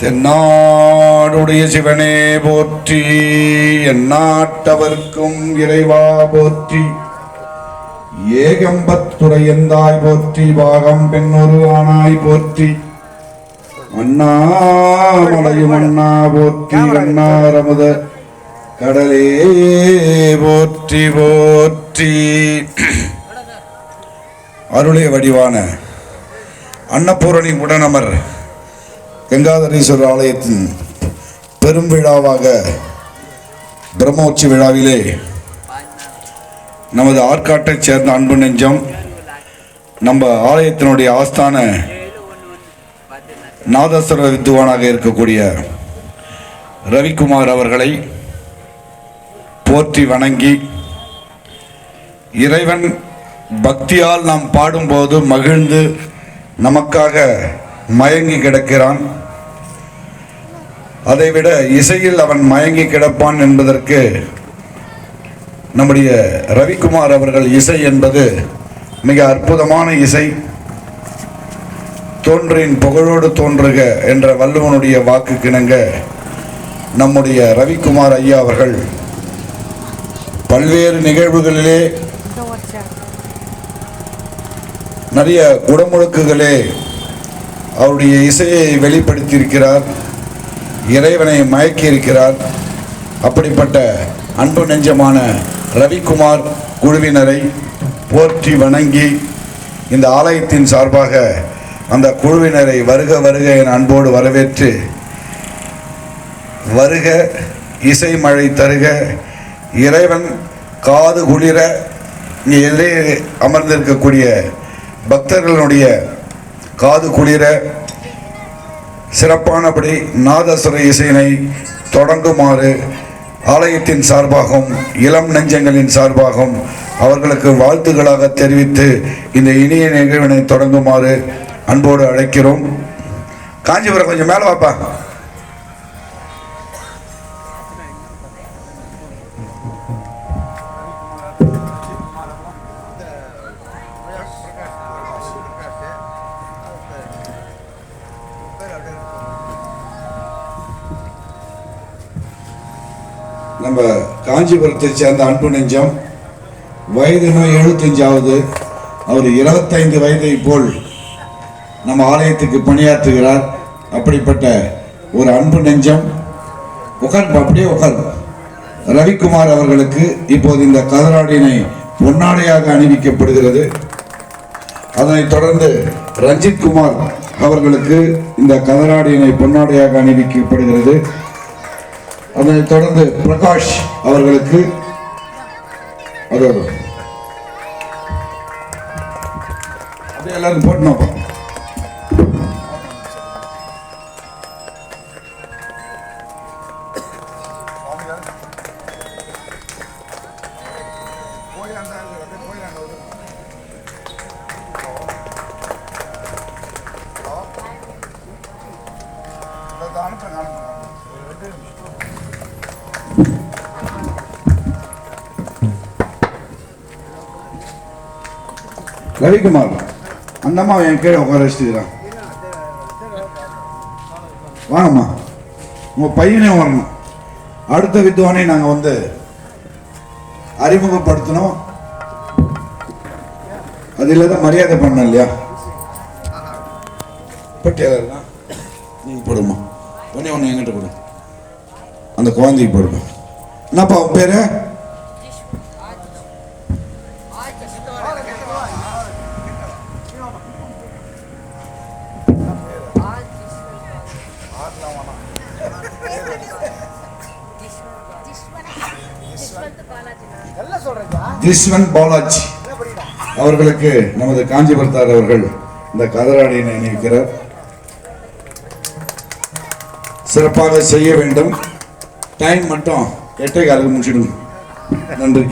தென்னாடுடைய சிவனே போற்றி எந்நாட்டவர்க்கும் இறைவா போற்றி ஏகம்பத்துறையந்தாய் போற்றி பாகம் பெண்ணொரு ஆனாய் போற்றி அண்ணாமலையும் அண்ணா போற்றி அண்ணாரமுத கடலே போற்றி போற்றி. அருளே வடிவான அன்னபூரணி உடனமர். கங்காதரீஸ்வரர் ஆலயத்தின் பெரும் விழாவாக பிரம்மோற்சி விழாவிலே நமது ஆற்காட்டைச் சேர்ந்த அன்பு நெஞ்சம் நம்ம ஆலயத்தினுடைய ஆஸ்தான நாதஸ்வர வித்துவானாக இருக்கக்கூடிய ரவிக்குமார் அவர்களை போற்றி வணங்கி இறைவன் பக்தியால் நாம் பாடும்போது மகிழ்ந்து நமக்காக மயங்கி கிடக்கிறான். அதைவிட இசையில் அவன் மயங்கி கிடப்பான் என்பதற்கு நம்முடைய ரவிக்குமார் அவர்கள் இசை என்பது மிக அற்புதமான இசை. தோன்றின் புகழோடு தோன்றுக என்ற வள்ளுவனுடைய வாக்கு கிணங்க நம்முடைய ரவிக்குமார் ஐயா அவர்கள் பல்வேறு நிகழ்வுகளிலே நிறைய குடமுழுக்குகளே அவருடைய இசையை வெளிப்படுத்தியிருக்கிறார். இறைவனை மயக்கியிருக்கிறார். அப்படிப்பட்ட அன்பு நெஞ்சமான ரவிக்குமார் குழுவினரை போற்றி வணங்கி இந்த ஆலயத்தின் சார்பாக அந்த குழுவினரை வருக வருக என அன்போடு வரவேற்று வருக இசை மழை தருக இறைவன் காது குளிர இங்கே எதிரே அமர்ந்திருக்கக்கூடிய பக்தர்களுடைய காது குளிர சிறப்பானபடி நாதஸ்வர இசையினை தொடங்குமாறு ஆலயத்தின் சார்பாகவும் இளம் நெஞ்சங்களின் சார்பாகவும் அவர்களுக்கு வாழ்த்துக்களாக தெரிவித்து இந்த இனிய நிகழ்வினை தொடங்குமாறு அன்போடு அழைக்கிறோம். காஞ்சிபுரம் கொஞ்சம் மேலே வாப்பா. நம்ம காஞ்சிபுரத்தை சேர்ந்த அன்பு நெஞ்சம் வயது நோய் எழுபத்தஞ்சாவது அவர் இருபத்தைந்து வயதை போல் நம்ம ஆலயத்துக்கு பணியாற்றுகிறார். அப்படிப்பட்ட ஒரு அன்பு நெஞ்சம் உட்கார் அப்படியே உட்கார் ரவிக்குமார் அவர்களுக்கு இப்போது இந்த கதராடினை பொன்னாடையாக அணிவிக்கப்படுகிறது. அதனைத் தொடர்ந்து ரஞ்சித் குமார் அவர்களுக்கு இந்த கதராடினை பொன்னாடையாக அணிவிக்கப்படுகிறது. அதனை தொடர்ந்து பிரகாஷ் அவர்களுக்கு அதோ அதோ. அப்படியே எல்லாரும் போட்டணும் ரவிக்குமார் அந்த அம்மா என் கீழே உட்கார வச்சுக்கிறான் வாங்கம்மா உங்கள் பையனே வரணும் அடுத்த வித்வானை நாங்கள் வந்து அறிமுகப்படுத்தணும். அது இல்லாத மரியாதை பண்ணோம் இல்லையா? பட்டியலா நீங்கள் போடுமா உடனே ஒன்று என்கிட்ட கொடு அந்த குழந்தைக்கு போடுவோம் என்னப்பா உன் பேரு? கிருஷ்ணன் பாலாஜி. அவர்களுக்கு நமது காஞ்சிபுரத்தார் அவர்கள் இந்த கதராடியினை நினைக்கிறார். சிறப்பாக செய்ய வேண்டும். டைம் மட்டும் எட்டரை காலுக்கு முடிச்சிடுங்க. நன்றி.